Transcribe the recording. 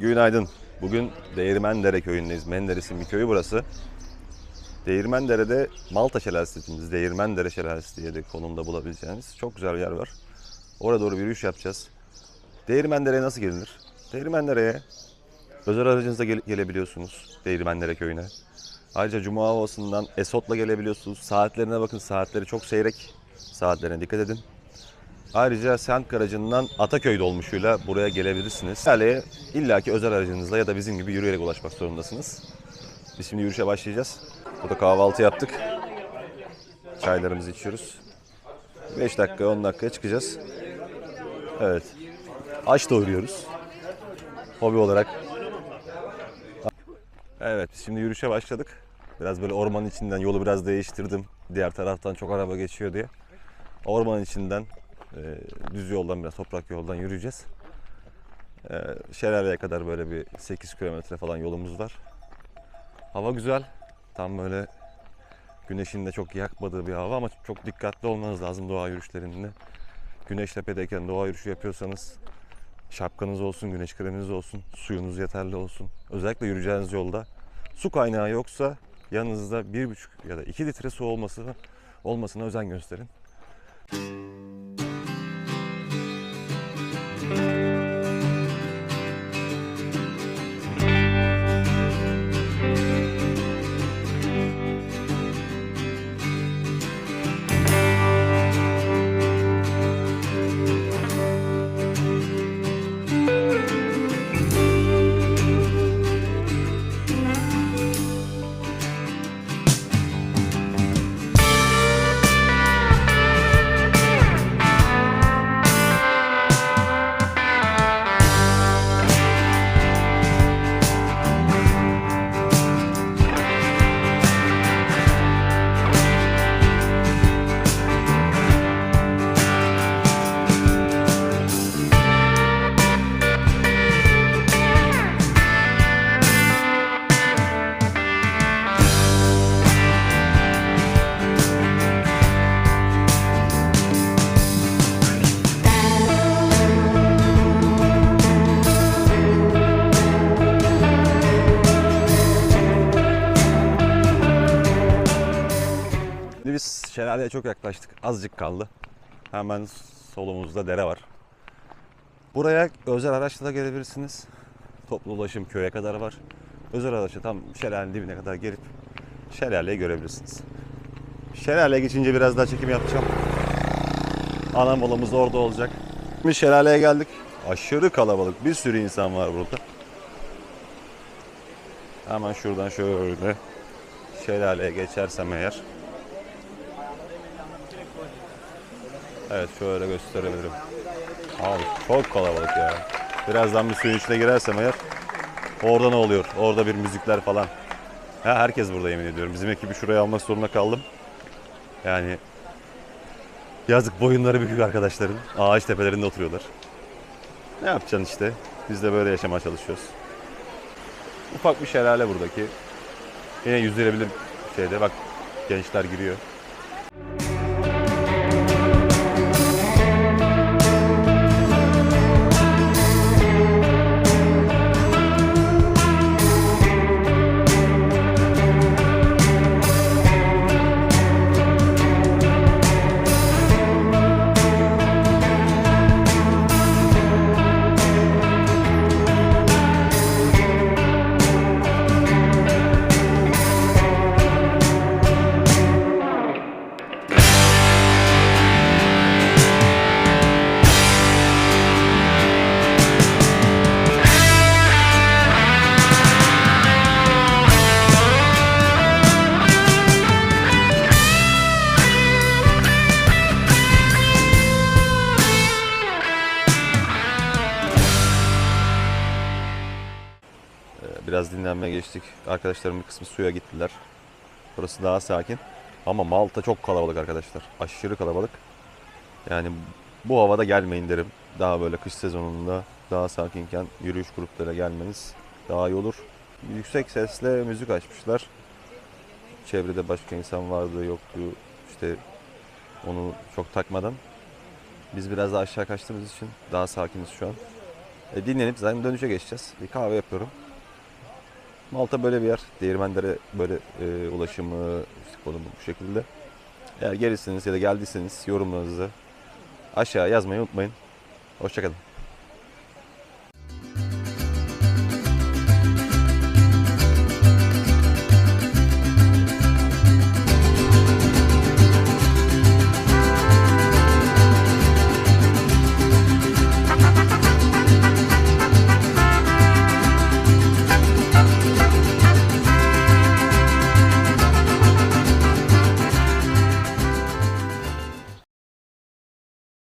Günaydın. Bugün Değirmendere köyündeyiz. Menderes'in bir köyü burası. Değirmendere'de Malta Şelalesi dediğimiz Değirmendere Şelalesi diye de konumda bulabileceğiniz çok güzel bir yer var. Oraya doğru bir yürüyüş yapacağız. Değirmendere'ye nasıl gelinir? Değirmendere'ye özel aracınızla gel- gelebiliyorsunuz Değirmendere köyüne. Ayrıca Cuma havasından Esot'la gelebiliyorsunuz. Saatlerine bakın. Saatleri çok seyrek. Saatlerine dikkat edin. Ayrıca Sent Garajı'ndan Ataköy dolmuşuyla buraya gelebilirsiniz. Yani illaki özel aracınızla ya da bizim gibi yürüyerek ulaşmak zorundasınız. Biz şimdi yürüyüşe başlayacağız. Burada kahvaltı yaptık. Çaylarımızı içiyoruz. 5 dakika 10 dakikaya çıkacağız. Evet. Aç doyuruyoruz. Hobi olarak. Evet şimdi yürüyüşe başladık. Biraz böyle ormanın içinden yolu biraz değiştirdim. Diğer taraftan çok araba geçiyor diye. Ormanın içinden e, düz yoldan biraz toprak yoldan yürüyeceğiz. E, şelaleye kadar böyle bir 8 kilometre falan yolumuz var. Hava güzel. Tam böyle güneşin de çok yakmadığı bir hava ama çok dikkatli olmanız lazım doğa yürüyüşlerinde. Güneş tepedeyken doğa yürüyüşü yapıyorsanız şapkanız olsun, güneş kreminiz olsun, suyunuz yeterli olsun. Özellikle yürüyeceğiniz yolda su kaynağı yoksa yanınızda 1,5 ya da 2 litre su olması olmasına özen gösterin. Şimdi şelaleye çok yaklaştık. Azıcık kaldı. Hemen solumuzda dere var. Buraya özel araçla da gelebilirsiniz. Toplu ulaşım köye kadar var. Özel araçla tam şelalenin dibine kadar gelip şelaleyi görebilirsiniz. Şelaleye geçince biraz daha çekim yapacağım. Ana molamız orada olacak. Şimdi şelaleye geldik. Aşırı kalabalık. Bir sürü insan var burada. Hemen şuradan şöyle şelaleye geçersem eğer. Evet şöyle gösterebilirim. Abi çok kalabalık ya. Birazdan bir suyun içine girersem eğer orada ne oluyor? Orada bir müzikler falan. Ha, herkes burada yemin ediyorum. Bizim ekibi şuraya almak zorunda kaldım. Yani yazık boyunları bükük arkadaşların. Ağaç tepelerinde oturuyorlar. Ne yapacaksın işte? Biz de böyle yaşamaya çalışıyoruz. Ufak bir şelale buradaki. Yine yüzülebilir şeyde. Bak gençler giriyor. Biraz dinlenmeye geçtik. Arkadaşlarım bir kısmı suya gittiler. Burası daha sakin. Ama Malta çok kalabalık arkadaşlar. Aşırı kalabalık. Yani bu havada gelmeyin derim. Daha böyle kış sezonunda daha sakinken yürüyüş gruplara gelmeniz daha iyi olur. Yüksek sesle müzik açmışlar. Çevrede başka insan vardı yoktu. İşte onu çok takmadan. Biz biraz daha aşağı kaçtığımız için daha sakiniz şu an. E, dinlenip zaten dönüşe geçeceğiz. Bir kahve yapıyorum. Malta böyle bir yer. Değirmenlere böyle e, ulaşımı, konumu bu şekilde. Eğer gelirsiniz ya da geldiyseniz yorumlarınızı aşağı yazmayı unutmayın. Hoşçakalın.